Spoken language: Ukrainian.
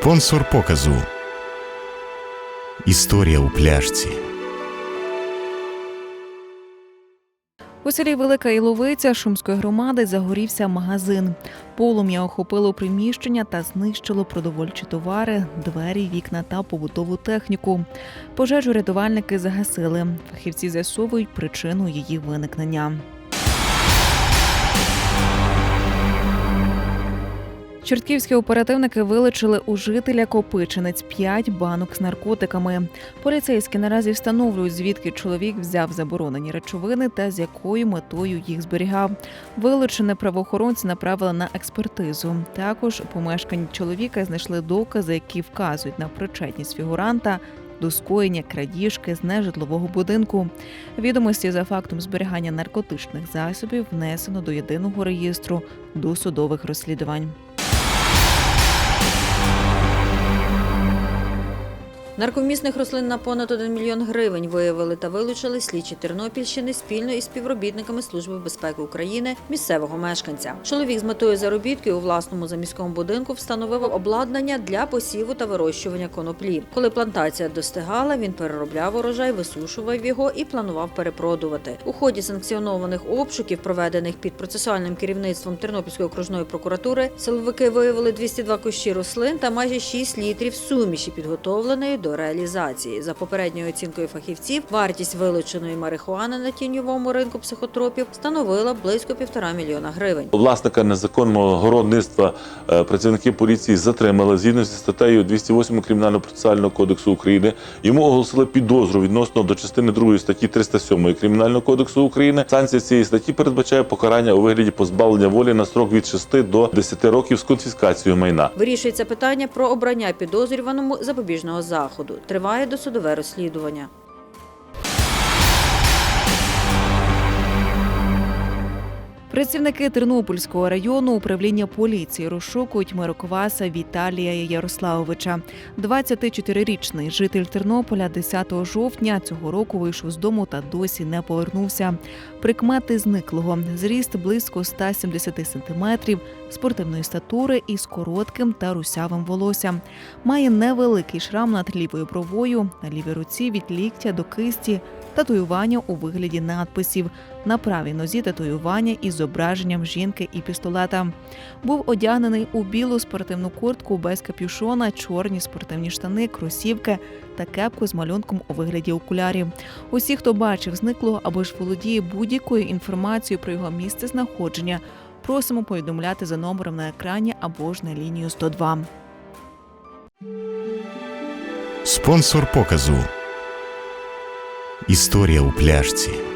Спонсор показу. Історія у пляшці. У селі Велика Іловиця Шумської громади загорівся магазин. Полум'я охопило приміщення та знищило продовольчі товари, двері, вікна та побутову техніку. Пожежу рятувальники загасили. Фахівці з'ясовують причину її виникнення. Чортківські оперативники вилучили у жителя Копичинець 5 банок з наркотиками. Поліцейські наразі встановлюють, звідки чоловік взяв заборонені речовини та з якою метою їх зберігав. Вилучене правоохоронці направили на експертизу. Також у помешканні чоловіка знайшли докази, які вказують на причетність фігуранта. До скоєння крадіжки з нежитлового будинку. Відомості за фактом зберігання наркотичних засобів внесено до єдиного реєстру досудових розслідувань. Наркомісних рослин на понад 1 мільйон гривень виявили та вилучили слідчі Тернопільщини спільно із співробітниками Служби безпеки України місцевого мешканця. Чоловік з метою заробітки у власному заміському будинку встановив обладнання для посіву та вирощування коноплі. Коли плантація достигала, він переробляв урожай, висушував його і планував перепродувати. У ході санкціонованих обшуків, проведених під процесуальним керівництвом Тернопільської окружної прокуратури, силовики виявили 202 кущі рослин та майже 6 літрів суміші, підготовленої до реалізації. За попередньою оцінкою фахівців, вартість вилученої марихуани на тіньовому ринку психотропів становила близько півтора мільйона гривень. Власника незаконного городництва е, працівники поліції затримали згідно зі статтею 208 Кримінального процесуального кодексу України. Йому оголосили підозру відносно до частини 2 статті 307 Кримінального кодексу України. Санкція цієї статті передбачає покарання у вигляді позбавлення волі на строк від 6 до 10 років з конфіскацією майна. Вирішується питання про обрання підозрюваному запобіжного заходу. Триває досудове розслідування. Працівники Тернопільського району управління поліції розшукують мирокваса Віталія Ярославовича. 24-річний житель Тернополя 10 жовтня цього року вийшов з дому та досі не повернувся. Прикмети зниклого зріст близько 170 сантиметрів, спортивної статури із коротким та русявим волоссям. Має невеликий шрам над лівою бровою, на лівій руці від ліктя до кисті, татуювання у вигляді надписів. На правій нозі татуювання із зображенням жінки і пістолета. Був одягнений у білу спортивну куртку без капюшона, чорні спортивні штани, кросівки та кепку з малюнком у вигляді окулярів. Усі, хто бачив зниклого або ж володіє будь-якою інформацією про його місце знаходження, просимо повідомляти за номером на екрані або ж на лінію 102. Спонсор показу. Історія у пляшці.